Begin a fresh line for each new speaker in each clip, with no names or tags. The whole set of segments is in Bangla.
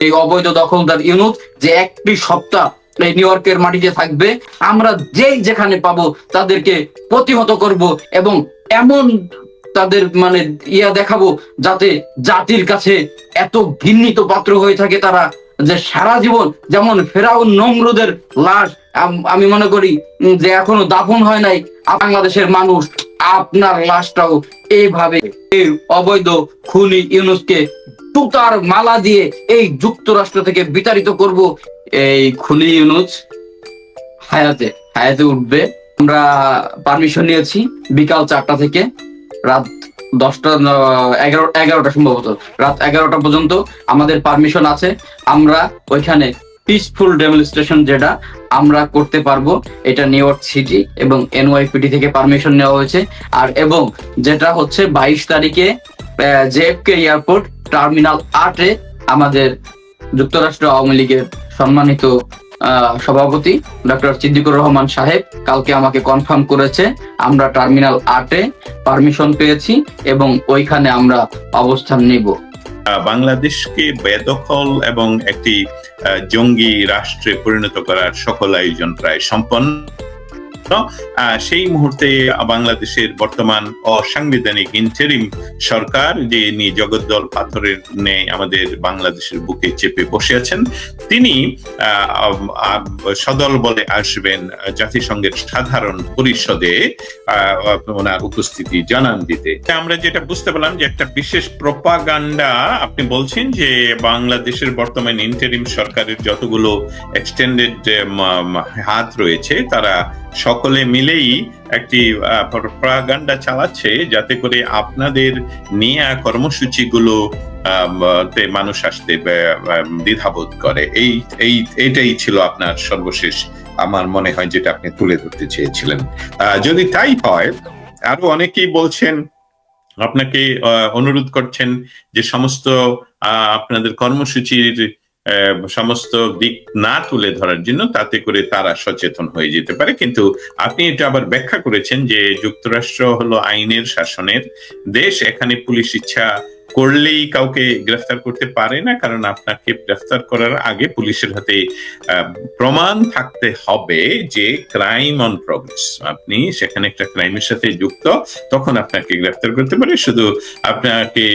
এই অবৈধ দখলদার ইউনুস যে একটি সপ্তাহ এই নিউ ইয়র্কের মাটিতে থাকবে, আমরা যেই যেখানে পাবো তাদেরকে প্রতিহত করব এবং এমন তাদের মানে ইয়া দেখাবো যাতে জাতির কাছে এত ঘৃণিত পাত্র হয়ে থাকে তারা যে সারা জীবন যেমন ফেরাউন নমরুদের লাশ, আম- মনে করি যে এখনও দাফন হয় নাই, বাংলাদেশের মানুষ আপনার লাশটাও এইভাবে এই অবৈধ খুনি ইউনুসকে তুতার মালা দিয়ে এই যুক্তরাষ্ট্র থেকে বিতাড়িত করব এই খুনি ইউনুস। হায়াতে হায়াতে উঠবে। আমরা পারমিশন নিয়েছি বিকাল চারটা থেকে রাত দশটা এগারো, এগারোটা সম্ভবত। রাত এগারোটা পর্যন্ত আমাদের পারমিশন আছে। আমরা ওইখানে পিসফুল ডেমনস্ট্রেশন যেটা আমরা করতে পারব, এটা নিউ ইয়র্ক সিটি এবং এনওয়াইপিটি থেকে পারমিশন নেওয়া হয়েছে। আর এবং যেটা হচ্ছে বাইশ তারিখে জেএফকে এয়ারপোর্ট টার্মিনাল আটে আমাদের যুক্তরাষ্ট্র আওয়ামী লীগের সম্মানিত সভাপতি ডক্টর সিদ্দিকুর রহমান সাহেব কালকে আমাকে কনফার্ম করেছে, আমরা টার্মিনাল আটে পারমিশন পেয়েছি এবং ওইখানে আমরা অবস্থান নিব।
বাংলাদেশকে বেদখল এবং একটি জঙ্গি রাষ্ট্রে পরিণত করার সকল আয়োজন প্রায় সম্পন্ন। সেই মুহূর্তে বাংলাদেশের বর্তমান অসাংবিধানিক ইন্টারিম সরকার যে নিয়ে জগদ্দল পাথরের নেই আমাদের বাংলাদেশের বুকে চেপে বসে আছেন, তিনি সদল বলে আসবেন জাতিসংঘের সাধারণ পরিষদে ওনার উপস্থিতি জানান দিতে। আমরা যেটা বুঝতে পারলাম যে একটা বিশেষ প্রপাগান্ডা, আপনি বলছেন যে বাংলাদেশের বর্তমান ইন্টারিম সরকারের যতগুলো এক্সটেন্ডেড হাত রয়েছে, তারা সকলে মিলেই একটি প্রপাগান্ডা চালাচ্ছে যাতে করে আপনাদের নিয়ে কর্মসূচিগুলো আম, তে মানুষ আসতে দ্বিধাবোধ করে। এই এই এটাই ছিল আপনার সর্বশেষ আমার মনে হয় যেটা আপনি তুলে ধরতে চেয়েছিলেন। যদি তাই হয় আরও অনেকেই বলছেন আপনাকে অনুরোধ করছেন যে সমস্ত আপনাদের কর্মসূচির সমস্ত দিক না তুলে ধরার জন্য তাতে করে তারা সচেতন হয়ে যেতে পারে। কিন্তু আপনি এটা আবার ব্যাখ্যা করেছেন যে যুক্তরাষ্ট্র হলো আইনের শাসনের দেশ, এখানে পুলিশ ইচ্ছা করলেই কাউকে গ্রেফতার করতে পারে না, কারণ আপনাকে গ্রেফতার করার আগে পুলিশের হাতে প্রমাণ থাকতে হবে যে ক্রাইম অন প্রগ্রেস আপনি সেখানে একটা ক্রাইমের সাথে যুক্ত, তখন আপনাকে গ্রেফতার করতে পারে। শুধু আপনাকে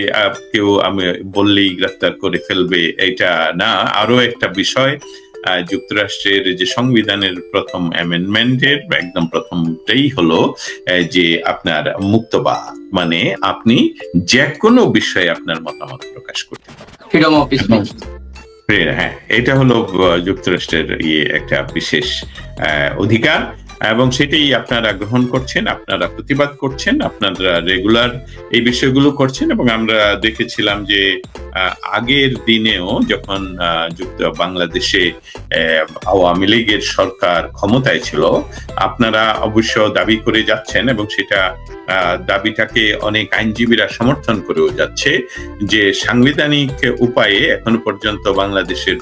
কেউ আমি বললেই গ্রেফতার করে ফেলবে, এটা না। আরও একটা বিষয় যুক্তরাষ্ট্রের যে সংবিধানের প্রথম অ্যামেন্ডমেন্টের একদম প্রথমটাই হলো যে আপনার মুক্তবাদ মানে আপনি যে কোনো বিষয়ে আপনার মতামত প্রকাশ করতে পারেন।
ফ্রিডম অফ স্পিচ
হ্যাঁ এটা হলো যুক্তরাষ্ট্রের ইয়ে একটা বিশেষ অধিকার এবং সেটাই আপনারা গ্রহণ করছেন আপনারা প্রতিবাদ করছেন আপনারা রেগুলার এই বিষয়গুলো করছেন এবং আমরা দেখেছিলাম যে আগের দিনেও যখন যুক্ত বাংলাদেশে আওয়ামী লীগের সরকার ক্ষমতায় ছিল, আপনারা অবশ্য দাবি করে যাচ্ছেন এবং সেটা দাবিটাকে অনেক আইনজীবীরা সমর্থন করেও যাচ্ছে যে সাংবিধানিক উপায়ে এখনও পর্যন্ত বাংলাদেশের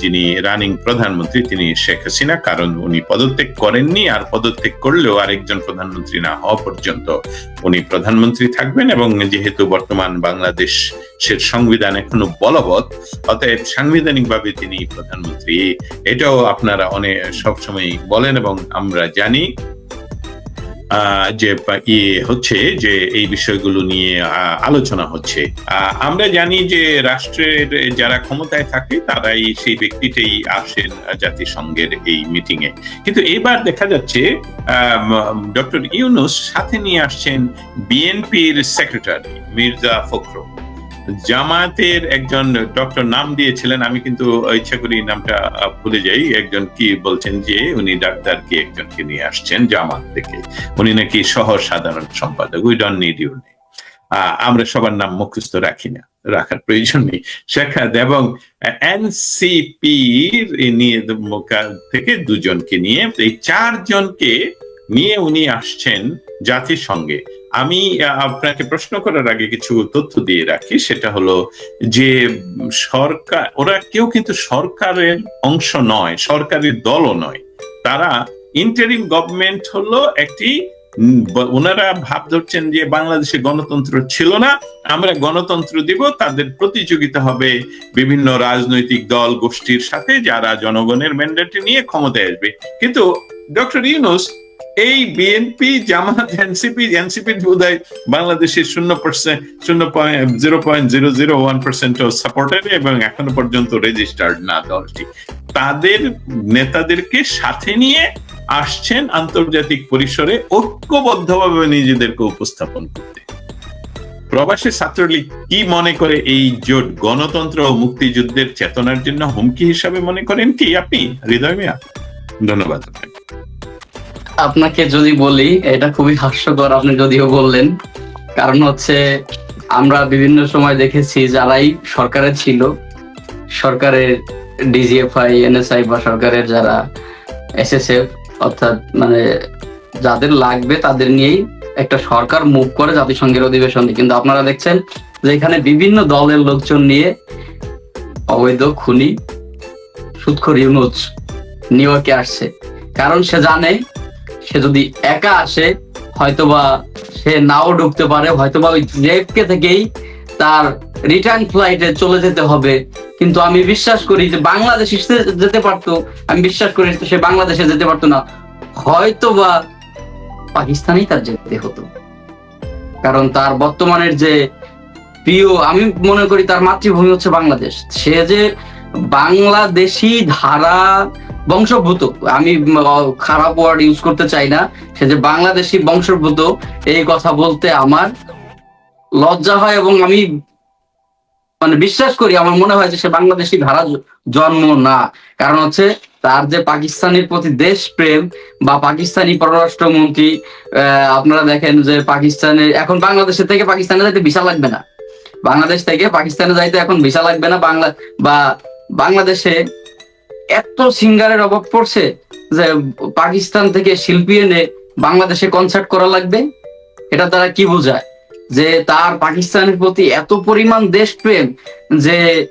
যিনি রানিং প্রধানমন্ত্রী তিনি শেখ হাসিনা, কারণ উনি পদত্যাগ করেননি আর পদত্যাগ করলেও আরেকজন প্রধানমন্ত্রী না হওয়া পর্যন্ত উনি প্রধানমন্ত্রী থাকবেন এবং যেহেতু বর্তমান বাংলাদেশের সংবিধান এখনও বলবৎ, অতএব সাংবিধানিকভাবে তিনি প্রধানমন্ত্রী। এটাও আপনারা অনেক সবসময় বলেন এবং আমরা জানি যে ইয়ে হচ্ছে যে এই বিষয়গুলো নিয়ে আলোচনা হচ্ছে। আমরা জানি যে রাষ্ট্রের যারা ক্ষমতায় থাকে, তারাই সেই ব্যক্তিটাই আসেন জাতিসংঘের এই মিটিং এ কিন্তু এবার দেখা যাচ্ছে ডক্টর ইউনুস সাথে নিয়ে আসছেন বিএনপির সেক্রেটারি মির্জা ফখরুল। জামাতের একজন ডক্টর নাম দিয়েছিলেন, আমি কিন্তু ইচ্ছা করি নামটা ভুলে যাই। একজন কি বলছেন যে, উনি ডাক্তার কি একজনকে নিয়ে আসছেন জামাত থেকে। উনি নাকি সহ সাধারণ সম্পাদক। উই ডোন্ট নিড ইউ আমরা সবার নাম মুখস্থ রাখি না, রাখার প্রয়োজন নেই। শেখাত এবং এনসিপি নিয়ে থেকে দুজনকে নিয়ে, এই চারজনকে নিয়ে উনি আসছেন জাতিসংঘে। আমি আপনাকে প্রশ্ন করার আগে কিছু তথ্য দিয়ে রাখি। সেটা হলো যে, সরকার, ওরা কেউ কিন্তু সরকারের অংশ নয়, সরকারি দলও নয়। তারা ইন্টারিম গভর্নমেন্ট হলো একটি ওনারা ভাব ধরছেন যে বাংলাদেশে গণতন্ত্র ছিল না, আমরা গণতন্ত্র দিব, তাদের প্রতিযোগিতা হবে বিভিন্ন রাজনৈতিক দল গোষ্ঠীর সাথে, যারা জনগণের ম্যান্ডেট নিয়ে ক্ষমতায় আসবে। কিন্তু ডক্টর ইউনুস এই বিএনপি জামাত এনসিপি এনসিপি বোধহয় বাংলাদেশের শূন্য পার্সেন্ট শূন্য point zero point zero zero one percent supporter এবং এখনও পর্যন্ত রেজিস্টার্ড না দলটি। তাদের নেতাদেরকে সাথে নিয়ে আসছেন আন্তর্জাতিক পরিসরে ঐক্যবদ্ধভাবে নিজেদেরকে উপস্থাপন করতে। প্রবাসী ছাত্রলীগ কি মনে করে এই জোট গণতন্ত্র ও মুক্তিযুদ্ধের চেতনার জন্য হুমকি হিসাবে মনে করেন কি আপনি? হৃদয় মিয়া, ধন্যবাদ আপনাকে।
আপনাকে যদি বলি, এটা খুবই হাস্যকর আপনি যদিও বললেন, কারণ হচ্ছে আমরা বিভিন্ন সময় দেখেছি যারাই সরকারে ছিল, সরকারের ডিজিএফআই এনএসআই বা সরকারের যারা এসএসএফ অর্থাৎ মানে যাদের লাগবে তাদের নিয়েই একটা সরকার মুভ করে জাতিসংঘের অধিবেশনে। কিন্তু আপনারা দেখছেন যে এখানে বিভিন্ন দলের লোকজন নিয়ে অবৈধ খুনি সুৎখর ইউনুজ নিউ ইয়র্কে আসছে। কারণ সে জানে সে যদি একা আসে, হয়তোবা সে নাও ঢুকতে পারে, হয়তোবা ওই জেফকে থেকেই তার রিটার্ন ফ্লাইটে চলে যেতে হবে। কিন্তু আমি বিশ্বাস করি যে বাংলাদেশ যেতে পারতো, আমি বিশ্বাস করি সে বাংলাদেশে যেতে পারতো না। হয়তোবা পাকিস্তানেই তার যেতে হতো। কারণ তার বর্তমানের যে প্রিয়, আমি মনে করি তার মাতৃভূমি হচ্ছে বাংলাদেশ। সে যে বাংলাদেশি ধারা বংশভূত। আমি খারাপ ওয়ার্ড ইউজ করতে চাই না। সে যে বাংলাদেশি বংশভূত, এই কথা বলতে আমার লজ্জা হয় এবং আমি মানে বিশ্বাস করি, আমার মনে হয় যে সে বাংলাদেশি ধারা জন্ম না। কারণ হচ্ছে, তার যে পাকিস্তানের প্রতি দেশ প্রেম বা পাকিস্তানি পররাষ্ট্রমন্ত্রী আপনারা দেখেন যে পাকিস্তানের এখন বাংলাদেশের থেকে পাকিস্তানে যাইতে ভিসা লাগবে না। বাংলাদেশ থেকে পাকিস্তানে যাইতে এখন ভিসা লাগবে না, বাংলা, বা বাংলাদেশে এত সিঙ্গারের অভাব পড়ছে যে পাকিস্তান থেকে শিল্পী এনে বাংলাদেশে কনসার্ট করা লাগবে? এটা তারা কি বোঝায়? যে তার পাকিস্তানের প্রতি এত পরিমাণ দেশপ্রেম যে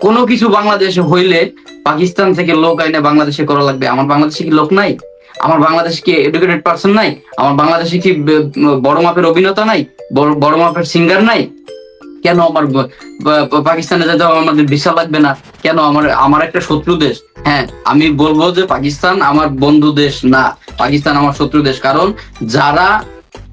কোনো কিছু বাংলাদেশে হইলে পাকিস্তান থেকে লোক আইনে বাংলাদেশে করা লাগবে। আমার বাংলাদেশে কি লোক নাই? আমার বাংলাদেশে কি এডুকেটেড পার্সন নাই? আমার বাংলাদেশে কি বড় মাপের অভিনেতা নাই? বড় বড় মাপের সিঙ্গার নাই? কেন আমার পাকিস্তানে যেতে আমাদের ভিসা লাগবে না। কেন? আমার আমার একটা শত্রু দেশ। হ্যাঁ আমি বলব যে পাকিস্তান আমার বন্ধু দেশ না। পাকিস্তান আমার শত্রু দেশ। কারণ যারা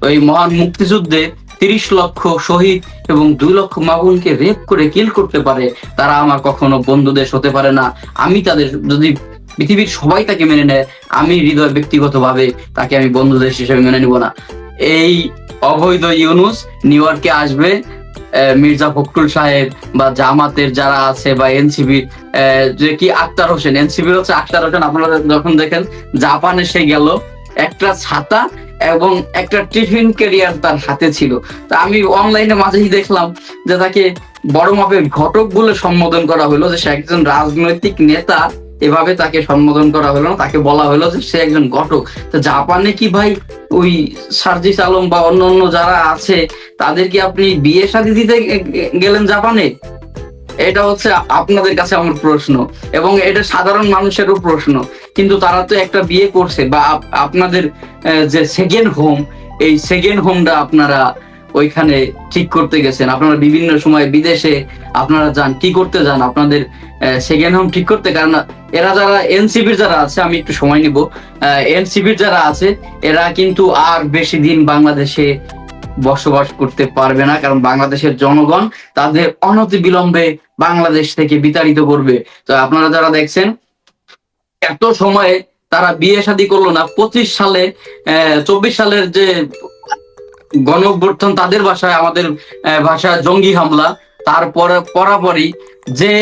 ওই মহান মুক্তিযুদ্ধে তিরিশ লক্ষ শহীদ এবং দুই লক্ষ মাগুনকে রেপ করে কিল করতে পারে, তারা আমার কখনো বন্ধু দেশ হতে পারে না। আমি তাদের, যদি পৃথিবীর সবাই তাকে মেনে নেয়, আমি হৃদয় ব্যক্তিগতভাবে তাকে আমি বন্ধু দেশ হিসেবে মেনে নিব না। এই অবৈধ ইউনুস নিউ ইয়র্কে আসবে মির্জা ফখরুল সাহেব বা জামাতের যারা আছে বা এনসিবির যে কি আক্তার হোসেন এনসিবির হচ্ছে আক্তার হোসেন, আপনারা যখন দেখেন জাপানে সে গেল, একটা ছাতা এবং একটা টিফিন ক্যারিয়ার তার হাতে ছিল। তা আমি অনলাইনে মাঝেই দেখলাম যে তাকে বড় মাপের ঘটক বলে সম্বোধন করা হলো যে সে একজন রাজনৈতিক নেতা এভাবে তাকে সম্বোধন করা হলো না, তাকে বলা হলো যে সে একজন ঘটক। তো জাপানে কি ভাই ওই সার্জিস আলম বা অন্য অন্য যারা আছে, তাদের কি আপনি বিয়ে শাদী দিতে গেলেন জাপানে? এটা হচ্ছে আপনাদের কাছে আমার প্রশ্ন এবং এটা সাধারণ মানুষেরও প্রশ্ন। কিন্তু তারা তো একটা বিয়ে করছে বা আপ- আপনাদের যে সেকেন্ড হোম এই সেকেন্ড হোমটা আপনারা ওইখানে ঠিক করতে গেছেন? আপনারা বিভিন্ন সময় বিদেশে আপনারা যান, কি করতে যান? আপনাদের সেকেন্ড হোম ঠিক করতে, কারণ এরা যারা এনসিবির যারা আছে, আমি একটু সময় নিব। এনসিবির যারা আছে, এরা কিন্তু আর বেশি দিন বাংলাদেশে বসবাস করতে পারবে না, কারণ বাংলাদেশের জনগণ তাদের অনতি বিলম্বে বাংলাদেশ থেকে বিতাড়িত করবে। তো আপনারা যারা দেখছেন, এত সময়ে তারা বিয়ে শাদী করল না। পঁচিশ সালে চব্বিশ সালের যে গণ অভ্যুত্থান তাদের ভাষায়, আমাদের ভাষায় জঙ্গি হামলা, তারপরে পরাপরই যে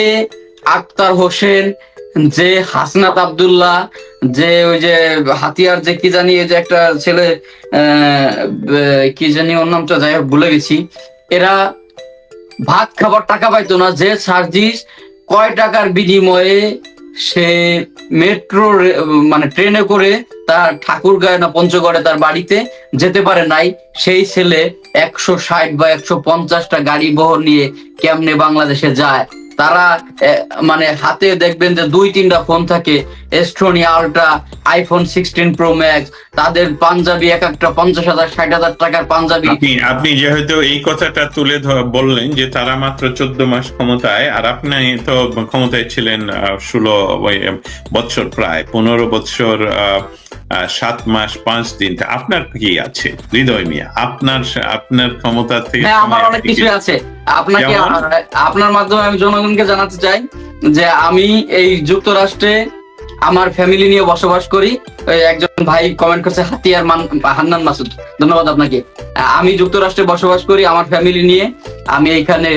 আক্তার হোসেন, যে হাসনাত আব্দুল্লাহ, যে ওই যে হাতিয়ার যে কি জানি যে একটা ছেলে কি জানি ওর নামটা, যাই হোক ভুলে গেছি, এরা ভাত খাবার টাকা পাইতো না, যে সার্জিস কয় টাকার বিনিময়ে সে মেট্রো মানে ট্রেনে করে তার ঠাকুরগাঁয় না পঞ্চগড়ে তার বাড়িতে যেতে পারে নাই। সেই ছেলে একশো ষাট বা একশো পঞ্চাশটা গাড়ি বহর নিয়ে কেমনে বাংলাদেশে যায়? তারা মানে হাতে দেখবেন যে দুই তিনটা ফোন থাকে এস্ট্রোনিয়া ultra iPhone sixteen pro max তাদের পাঞ্জাবি এক একটা পঞ্চাশ হাজার ষাট হাজার টাকার পাঞ্জাবি।
আপনি যেহেতু এই কথাটা তুলে বললেন যে তারা মাত্র চোদ্দ মাস ক্ষমতায় আর আপনি তো ক্ষমতায় ছিলেন ষোলো বৎসর প্রায় পনেরো আহ, আহ, সাত মাস পাঁচ দিন আপনার কি আছে? হৃদয় মিয়া আপনার আপনার ক্ষমতা থেকে
হ্যাঁ আমার অনেক কিছু আছে। আপনাকে আপনার মাধ্যমে আমি জনগণকে জানাতে চাই যে আমি এই যুক্তরাষ্ট্রে আমার ফ্যামিলি নিয়ে বসবাস করি। একজন ভাই কমেন্ট করছে হাতিয়ার মান হান্নান মাসুদ। ধন্যবাদ আপনাকে। আমি যুক্তরাষ্ট্রে বসবাস করি আমার ফ্যামিলি নিয়ে। আমি এখানে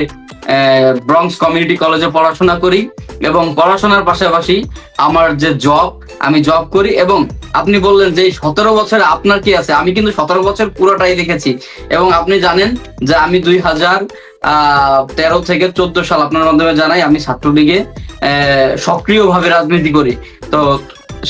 ব্রংস কমিউনিটি কলেজে পড়াশোনা করি এবং পড়াশোনার পাশাপাশি আমার যে জব আমি জব করি এবং আপনি বললেন যে সতেরো বছর আপনার কি আছে? আমি কিন্তু সতেরো বছর পুরোটাই দেখেছি। এবং আপনি জানেন যে আমি দুই হাজার তেরো থেকে চোদ্দ সাল আপনার মাধ্যমে জানাই আমি ছাত্রলীগে সক্রিয় ভাবে রাজনীতি করি। তো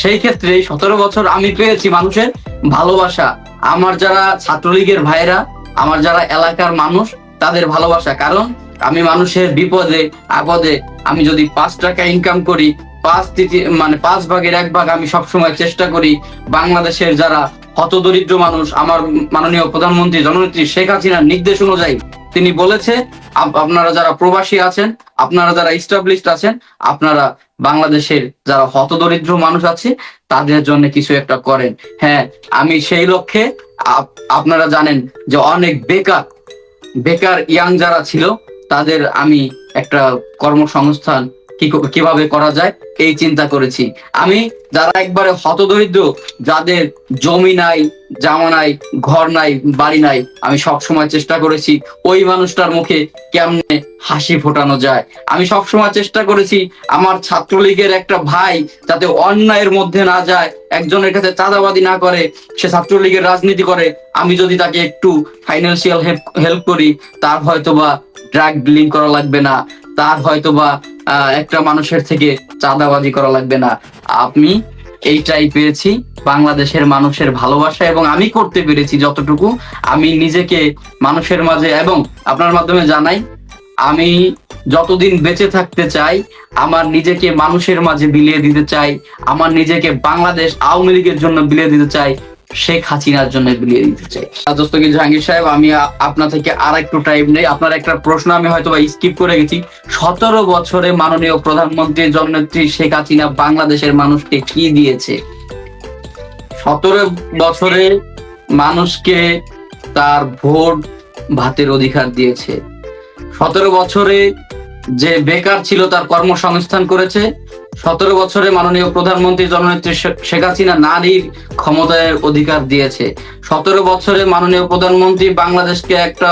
সেই ক্ষেত্রে সতেরো বছর আমি পেয়েছি মানুষের ভালোবাসা। আমার যারা ছাত্রলীগের ভাইরা আমার যারা এলাকার মানুষ, তাদের ভালোবাসা। কারণ আমি মানুষের বিপদে, আপদে আমি যদি পাঁচ টাকা ইনকাম করি পাঁচ মানে পাঁচ ভাগের এক ভাগ আমি সবসময় চেষ্টা করি বাংলাদেশের যারা হতদরিদ্র মানুষ, আমার মাননীয় প্রধানমন্ত্রী, জননেত্রী শেখ হাসিনার নির্দেশ অনুযায়ী তিনি বলেছে, আপ- আপনারা যারা প্রবাসী আছেন, আপনারা যারা ইস্টাবলিশড আছেন, আপনারা বাংলাদেশের যারা হতদরিদ্র মানুষ আছে, তাদের জন্য কিছু একটা করেন। হ্যাঁ আমি সেই লক্ষ্যে আপ- আপনারা জানেন যে অনেক বেকার বেকার ইয়াং যারা ছিল, তাদের আমি একটা কর্মসংস্থান কি কীভাবে করা যায়, এই চিন্তা করেছি। আমি যারা একবারে হতদরিদ্র, যাদের জমি নাই, জামা নাই, ঘর নাই, বাড়ি নাই, আমি সব সময় চেষ্টা করেছি ওই মানুষটার মুখে কেমনে হাসি ফোটানো যায়। আমি সব সময় চেষ্টা করেছি আমার ছাত্রলীগের একটা ভাই যাতে অন্যায়ের মধ্যে না যায়, একজনের কাছে চাঁদাবাদি না করে, সে ছাত্রলীগের রাজনীতি করে, আমি যদি তাকে একটু ফাইন্যান্সিয়াল হেল্প করি, তার হয়তোবা ড্রাগ ডিলিং করা লাগবে না, তার হয়তোবা একটা মানুষের থেকে চাঁদাবাজি করা লাগবে না। আমি এইটাই পেয়েছি, বাংলাদেশের মানুষের ভালোবাসা এবং আমি করতে পেরেছি যতটুকু। আমি নিজেকে মানুষের মাঝে এবং আপনার মাধ্যমে জানাই, আমি যতদিন বেঁচে থাকতে চাই, আমার নিজেকে মানুষের মাঝে বিলিয়ে দিতে চাই, আমার নিজেকে বাংলাদেশ আওয়ামী লীগের জন্য বিলিয়ে দিতে চাই শেখ হাসিনার জন্য বিলিয়ে দিতে চাই। দোস্তগীর জাহাঙ্গীর সাহেব, আমি আপনার থেকে আর একটু টাইম নেই। আপনার একটা প্রশ্ন আমি হয়তো স্কিপ করে গেছি। সতেরো বছরে মাননীয় প্রধানমন্ত্রী, জননেত্রী শেখ হাসিনা বাংলাদেশের মানুষকে কি দিয়েছে? সতেরো বছরে মানুষকে তার ভোট ভাতের অধিকার দিয়েছে। সতেরো বছরে যে বেকার ছিল তার কর্মসংস্থান করেছে। সতেরো বছরে মাননীয় প্রধানমন্ত্রী জননেত্রী শেখ হাসিনা নারীর ক্ষমতায় অধিকার দিয়েছে। সতেরো বছরে মাননীয় প্রধানমন্ত্রী বাংলাদেশকে একটা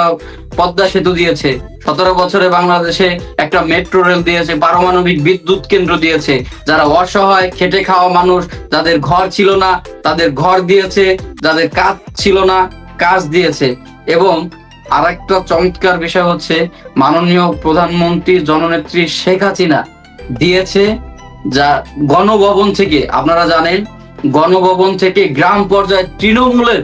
পদ্মা সেতু দিয়েছে। সতেরো বছরে বাংলাদেশে একটা মেট্রো রেল দিয়েছে পারমাণবিক বিদ্যুৎ কেন্দ্র দিয়েছে। যারা অসহায়, খেটে খাওয়া মানুষ, যাদের ঘর ছিল না, তাদের ঘর দিয়েছে, যাদের কাজ ছিল না, কাজ দিয়েছে। এবং আর একটা চমৎকার বিষয় হচ্ছে, মাননীয় প্রধানমন্ত্রী জননেত্রী শেখ হাসিনা দিয়েছে যা গণভবন থেকে, আপনারা জানেন, গণভবন থেকে গ্রাম পর্যায়ে তৃণমূলের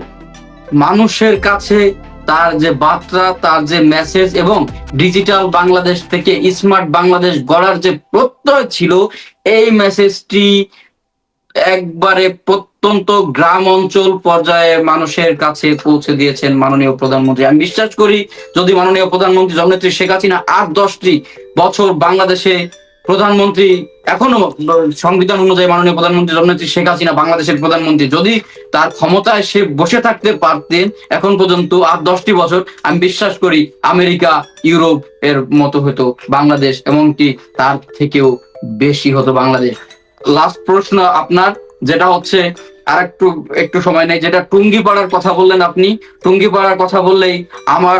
মানুষের কাছে তার যে বার্তা, তার যে মেসেজ এবং ডিজিটাল বাংলাদেশ থেকে স্মার্ট বাংলাদেশ গড়ার যে প্রত্যয় ছিল, এই মেসেজটি একবারে প্রত্যন্ত গ্রাম অঞ্চল পর্যায়ে মানুষের কাছে পৌঁছে দিয়েছেন মাননীয় প্রধানমন্ত্রী। আমি বিশ্বাস করি, যদি মাননীয় প্রধানমন্ত্রী জননেত্রী শেখ হাসিনা আট দশটি বছর বাংলাদেশে প্রধানমন্ত্রী এখনও সংবিধান অনুযায়ী মাননীয় প্রধানমন্ত্রী জননেত্রী শেখ হাসিনা বাংলাদেশের প্রধানমন্ত্রী। যদি তার ক্ষমতায় সে বসে থাকতে পারতেন, এখন পর্যন্ত আর দশটি বছর আমি বিশ্বাস করি আমেরিকা, ইউরোপ এর মতো হতো, বাংলাদেশ, এমনকি তার থেকেও বেশি হতো বাংলাদেশ। লাস্ট প্রশ্ন আপনার, যেটা হচ্ছে আর একটু একটু সময় নেই, যেটা টুঙ্গি পাড়ার কথা বললেন আপনি টুঙ্গি পাড়ার কথা বললেই আমার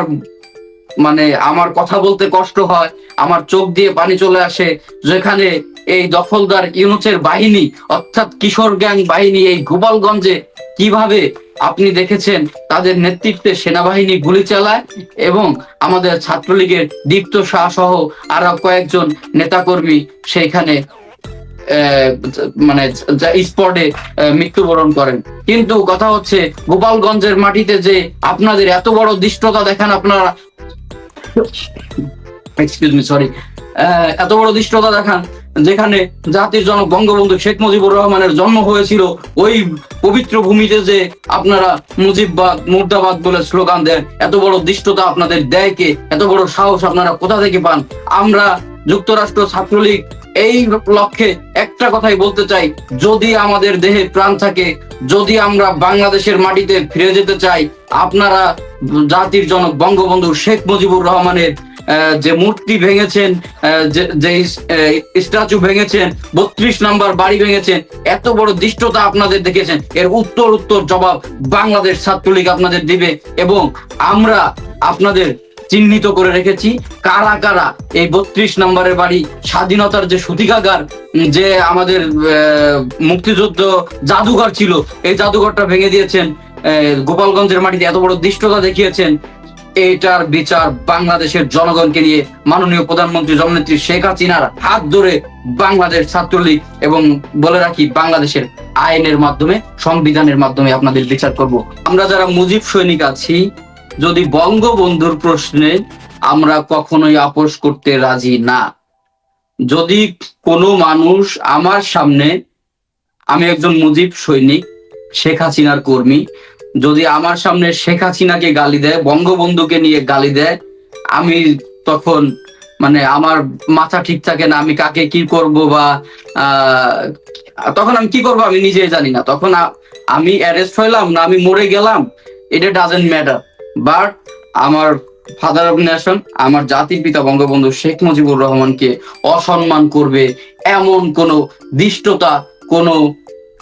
মানে আমার কথা বলতে কষ্ট হয়, আমার চোখ দিয়ে পানি চলে আসে, যেখানে এই দখলদার ইউনুসের বাহিনী, অর্থাৎ কিশোর গ্যাং বাহিনী এই গোপালগঞ্জে কীভাবে আপনি দেখেছেন তাদের নেতৃত্বে সেনাবাহিনী গুলি চালায় এবং আমাদের ছাত্রলীগের দীপ্ত শাহ সহ আরও কয়েকজন নেতাকর্মী সেইখানে মানে স্পটে মৃত্যুবরণ করেন। কিন্তু কথা হচ্ছে গোপালগঞ্জের মাটিতে যে আপনাদের এত বড় দৃষ্টতা দেখেন আপনারা এক্সকিউজ মি সরি এত বড় দৃষ্টতা দেখান, যেখানে জাতির জনক বঙ্গবন্ধু শেখ মুজিবুর রহমানের জন্ম হয়েছিল, ওই পবিত্র ভূমিতে যে আপনারা মুজিববাদ, মুর্দাবাদ বলে স্লোগান দেন, এত বড় দৃষ্টতা আপনাদের দেয় কে এত বড় সাহস আপনারা কোথা থেকে পান? আমরা যুক্তরাষ্ট্র ছাত্রলীগ এই লক্ষ্যে একটা কথাই বলতে চাই, যদি আমাদের দেহে প্রাণ থাকে, যদি আমরা বাংলাদেশের মাটিতে ফিরে যেতে চাই, আপনারা জাতির জনক বঙ্গবন্ধু শেখ মুজিবুর রহমানের যে মূর্তি ভেঙেছেন যে স্ট্যাচু ভেঙেছেন, বত্রিশ নাম্বার বাড়ি ভেঙেছেন, এত বড় দৃষ্টতা আপনাদের দেখেছেন, এর উত্তর উত্তর জবাব বাংলাদেশ ছাত্রলীগ আপনাদের দিবে এবং আমরা আপনাদের চিহ্নিত করে রেখেছি। কারা কারা এই বত্রিশ নম্বরের বাড়ি স্বাধীনতার যে সুতিকাগার, যে আমাদের মুক্তিযুদ্ধ জাদুঘর ছিল, এই জাদুঘরটা ভেঙে দিয়েছেন গোপালগঞ্জের মাটিতে এত বড় দৃষ্টতা দেখিয়েছেন, এইটার বিচার বাংলাদেশের জনগণকে নিয়ে মাননীয় প্রধানমন্ত্রী জননেত্রী শেখ হাসিনার হাত ধরে বাংলাদেশ ছাত্রলীগ এবং বলে রাখি বাংলাদেশের আইনের মাধ্যমে, সংবিধানের মাধ্যমে আপনাদের বিচার করব। আমরা যারা মুজিব সৈনিক আছি যদি বঙ্গবন্ধুর প্রশ্নে আমরা কখনোই আপোষ করতে রাজি না, যদি কোনো মানুষ আমার সামনে, আমি একজন মুজিব সৈনিক, শেখ হাসিনার কর্মী, যদি আমার সামনে শেখ হাসিনাকে গালি দেয়, বঙ্গবন্ধুকে নিয়ে গালি দেয়, আমি তখন মানে আমার মাথা ঠিক থাকে না, আমি কাকে কি করব বা তখন আমি কি করব আমি নিজেই জানি না। তখন আমি অ্যারেস্ট হইলাম না, আমি মরে গেলাম, এটা ডাজেন্ট ম্যাটার বাট আমার ফাদার অফ নেশন আমার জাতির পিতা বঙ্গবন্ধু শেখ মুজিবুর রহমানকে অসম্মান করবে এমন কোন দৃষ্টতা কোন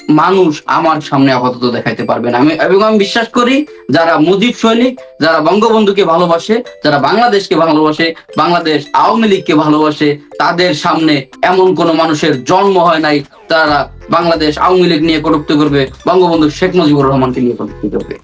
মানুষ আমার সামনে আপাতত দেখাইতে পারবে না। আমি এবং আমি বিশ্বাস করি যারা মুজিব সৈনিক, যারা বঙ্গবন্ধুকে ভালোবাসে, যারা বাংলাদেশকে ভালোবাসে, বাংলাদেশ আওয়ামী লীগকে ভালোবাসে, তাদের সামনে এমন কোন মানুষের জন্ম হয় নাই, তারা বাংলাদেশ আওয়ামী লীগ নিয়ে কটুক্তি করবে, বঙ্গবন্ধু শেখ মুজিবুর রহমানকে নিয়ে কটুক্তি করবে।